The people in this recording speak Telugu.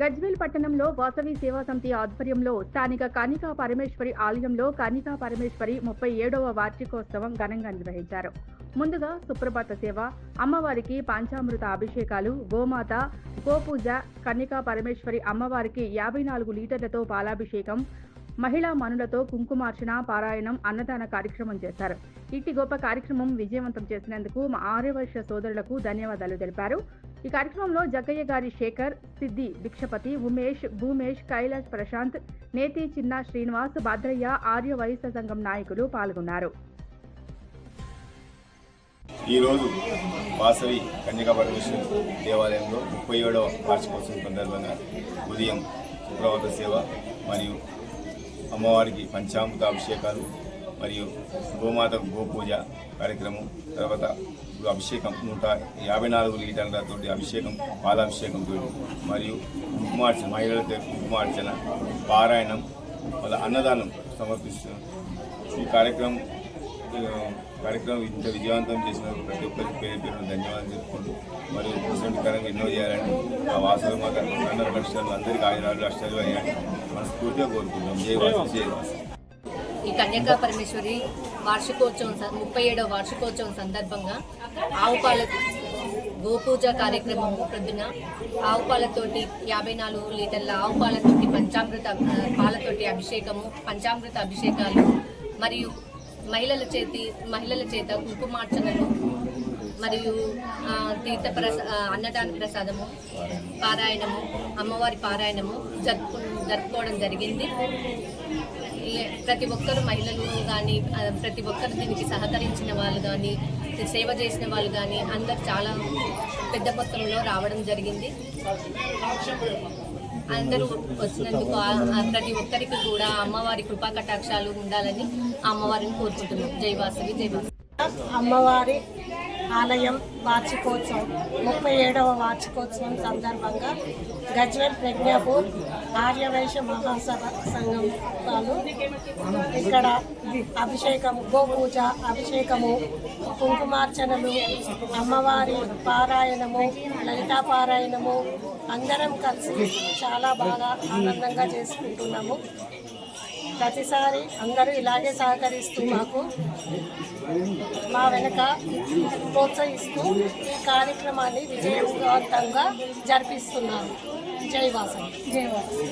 గజ్వేల్ పట్టణంలో వాసవి సేవా సమితి ఆధ్వర్యంలో స్థానిక కనికా పరమేశ్వరి ఆలయంలో కనికా పరమేశ్వరి ముప్పై ఏడవ వార్షికోత్సవం ఘనంగా నిర్వహించారు. ముందుగా సుప్రభాత సేవ అమ్మవారికి పంచామృత అభిషేకాలు గోమాత గోపూజ కన్నికా పరమేశ్వరి అమ్మవారికి యాభై నాలుగు లీటర్లతో పాలాభిషేకం మహిళా మనులతో కుంకుమార్చన పారాయణం అన్నదాన కార్యక్రమం చేశారు. ఇట్టి గొప్ప కార్యక్రమం విజయవంతం చేసినందుకు మా ఆర్యవర్ష సోదరులకు ధన్యవాదాలు తెలిపారు. ఈ కార్యక్రమంలో జగ్గయ్య గారి శేఖర్ సిద్ధి భిక్షపతి ఉమేష్ భూమేష్ కైలాష్ ప్రశాంత్ నేతి చిన్న శ్రీనివాస్ భద్రయ్య ఆర్య వైశ్య సంఘం నాయకులు పాల్గొన్నారు. ఈరోజు వాసవి కన్యకా పరమేశ్వరి దేవాలయంలో ముప్పై ఏడవ వార్షికోత్సవం సందర్భంగా ఉదయం సుప్రభాత సేవ మరియు అమ్మవారికి పంచామృత అభిషేకాలు మరియు గోమాత గోపూజ కార్యక్రమం తర్వాత అభిషేకం నూట యాభై నాలుగు లీటర్లతో అభిషేకం పాలాభిషేకంతో మరియు కుంకుమార్చన మహిళలతో కుంకుమార్చన పారాయణం వాళ్ళ అన్నదానం సమర్పిస్తున్నాం ఈ కార్యక్రమం కార్యక్రమం ఇంత విజయవంతం చేసిన ప్రతి ఒక్కరికి పేరు పేరు ధన్యవాదాలు చెప్పుకుంటూ మరియు ఘనంగా ఎన్నో చేయాలని ఆ వాసులు మాకు అందరి కష్టాలు అందరికీ ఆయురాలు అష్టాలు అయ్యాలని మనస్ఫూర్తిగా కోరుకుంటాం జై వాసు జై వాసు. ఈ కన్యకా పరమేశ్వరి వార్షికోత్సవం ముప్పై ఏడవ వార్షికోత్సవం సందర్భంగా ఆవు పాల గోపూజ కార్యక్రమం ప్రొద్దున ఆవు పాలతోటి యాభై నాలుగు లీటర్ల ఆవు పాలతోటి పంచామృత పాలతోటి అభిషేకము పంచామృత అభిషేకాలు మరియు మహిళల చేతి మహిళల చేత కుంకుమార్చనలు మరియు తీర్థ ప్రస అన్నదాన ప్రసాదము పారాయణము అమ్మవారి పారాయణము జరుపు జరుపుకోవడం జరిగింది. ప్రతి ఒక్కరు మహిళలు కానీ ప్రతి ఒక్కరు దీనికి సహకరించిన వాళ్ళు కానీ సేవ చేసిన వాళ్ళు కానీ అందరు చాలా పెద్ద మొత్తంలో రావడం జరిగింది. అందరూ వచ్చినందుకు ప్రతి ఒక్కరికి కూడా అమ్మవారి కృపా కటాక్షాలు ఉండాలని అమ్మవారిని కోరుకుంటున్నాం. జై వాసవి జై వాసవి. అమ్మవారి ఆలయం వార్షికోత్సవం. ముప్పై ఏడవ వార్షికోత్సవం సందర్భంగా గజ్వేల్ ప్రజ్ఞాపూర్ ఆర్యవైశ్య మహాసభ సంఘం వాళ్ళు ఇక్కడ అభిషేకము గోపూజ అభిషేకము కుంకుమార్చనలు అమ్మవారి పారాయణము లలితా పారాయణము అందరం కలిసి చాలా బాగా ఆనందంగా చేసుకుంటున్నాము. ప్రతిసారి అందరూ ఇలాగే సహకరిస్తూ మాకు మా వెనుక ప్రోత్సహిస్తూ ఈ కార్యక్రమాన్ని విజయవంతంగా జరిపిస్తున్నారు. జై వాసవి. జై వాసవి.